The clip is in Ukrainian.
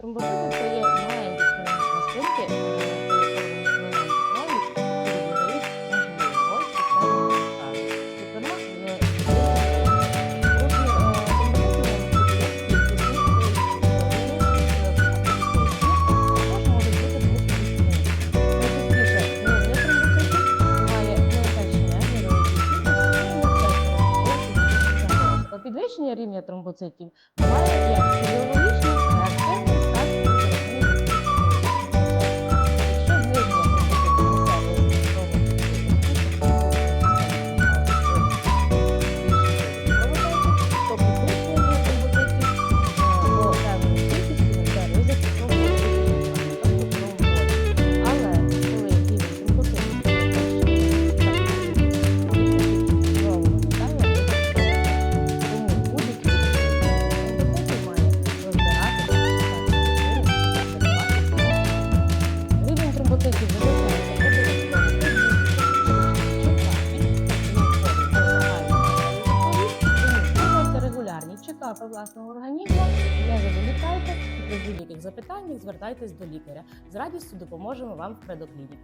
Тромбони це є маленькі пластинки, Підвищення рівня тромбоцитів буває. перші власного організму, не заволікайте і при будь-яких запитаннях звертайтесь до лікаря. З радістю допоможемо вам в предоклініку.